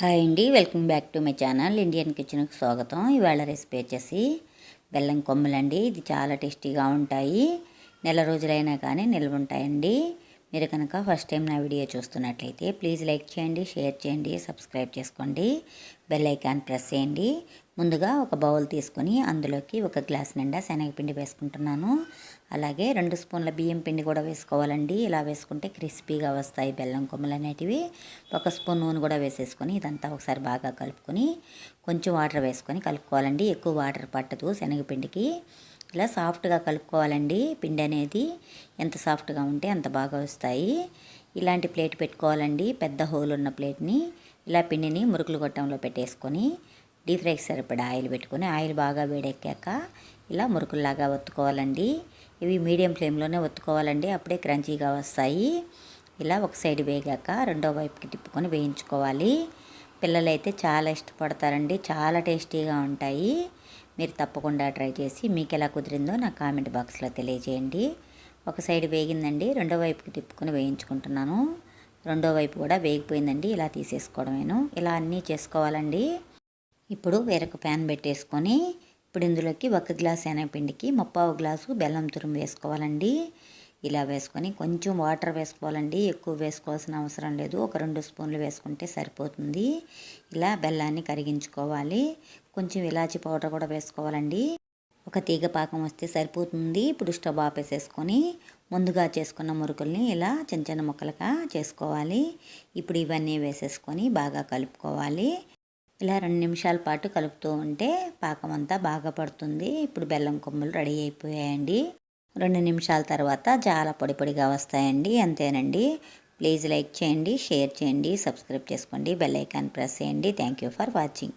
Hi అండి welcome back to my channel Indian కిచెన్కి స్వాగతం. ఇవాళ రెసిపీ వచ్చేసి బెల్లం కొమ్ములండి. ఇది చాలా టేస్టీగా ఉంటాయి. నెల రోజులైనా కానీ నిల్వ ఉంటాయండి. మీరు కనుక ఫస్ట్ టైం నా వీడియో చూస్తున్నట్లయితే ప్లీజ్ లైక్ చేయండి షేర్ చేయండి సబ్స్క్రైబ్ చేసుకోండి బెల్ ఐకాన్ ప్రెస్ చేయండి. ముందుగా ఒక బౌల్ తీసుకొని అందులోకి ఒక గ్లాస్ నిండా శనగపిండి వేసుకుంటున్నాను. అలాగే రెండు స్పూన్ల బియ్యం పిండి కూడా వేసుకోవాలండి. ఇలా వేసుకుంటే క్రిస్పీగా వస్తాయి బెల్లం కొమ్మలు అనేటివి. ఒక స్పూన్ నూనె కూడా వేసేసుకొని ఇదంతా ఒకసారి బాగా కలుపుకొని కొంచెం వాటర్ వేసుకొని కలుపుకోవాలండి. ఎక్కువ వాటర్ పట్టదు శనగపిండికి. ఇలా సాఫ్ట్గా కలుపుకోవాలండి. పిండి అనేది ఎంత సాఫ్ట్గా ఉంటే అంత బాగా వస్తాయి. ఇలాంటి ప్లేట్ పెట్టుకోవాలండి. పెద్ద హోల్ ఉన్న ప్లేట్ని. ఇలా పిండిని మురుకులు గొట్టంలో పెట్టేసుకొని డీప్ ఫ్రైకి సరిపడా ఆయిల్ పెట్టుకొని ఆయిల్ బాగా వేడెక్కాక ఇలా మురుకుల్లాగా ఒత్తుకోవాలండి. ఇవి మీడియం ఫ్లేమ్లోనే ఒత్తుకోవాలండి. అప్పుడే క్రంచీగా వస్తాయి. ఇలా ఒక సైడ్ వేగాక రెండో వైపుకి తిప్పుకొని వేయించుకోవాలి. పిల్లలైతే చాలా ఇష్టపడతారండి. చాలా టేస్టీగా ఉంటాయి. మీరు తప్పకుండా ట్రై చేసి మీకు ఎలా కుదిరిందో నా కామెంట్ బాక్స్లో తెలియజేయండి. ఒక సైడ్ వేగిందండి రెండో వైపుకి తిప్పుకొని వేయించుకుంటున్నాను. రెండో వైపు కూడా వేగిపోయిందండి ఇలా తీసేసుకోవడమేను. ఇలా అన్నీ చేసుకోవాలండి. ఇప్పుడు వేరొక ప్యాన్ పెట్టేసుకొని ఇప్పుడు ఇందులోకి ఒక గ్లాస్ శనగపిండికి ముప్పావు గ్లాసు బెల్లం తురుము వేసుకోవాలండి. ఇలా వేసుకొని కొంచెం వాటర్ వేసుకోవాలండి. ఎక్కువ వేసుకోవాల్సిన అవసరం లేదు. ఒక రెండు స్పూన్లు వేసుకుంటే సరిపోతుంది. ఇలా బెల్లాన్ని కరిగించుకోవాలి. కొంచెం ఇలాచి పౌడర్ కూడా వేసుకోవాలండి. ఒక తీగ పాకం వస్తే సరిపోతుంది. ఇప్పుడు స్టవ్ ఆపేసేసుకొని ముందుగా చేసుకున్న మురుకుల్ని ఇలా చిన్న చిన్న ముక్కలుగా చేసుకోవాలి. ఇప్పుడు ఇవన్నీ వేసేసుకొని బాగా కలుపుకోవాలి. ఇలా రెండు నిమిషాల పాటు కలుపుతూ ఉంటే పాకం అంతా బాగా పడుతుంది. ఇప్పుడు బెల్లం కొమ్మలు రెడీ అయిపోయాయండి. రెండు నిమిషాల తర్వాత చాలా పొడి పొడిగా వస్తాయండి అంతేనండి. ప్లీజ్ లైక్ చేయండి షేర్ చేయండి సబ్స్క్రైబ్ చేసుకోండి బెల్ ఐకాన్ ప్రెస్ చేయండి. Thank you for watching.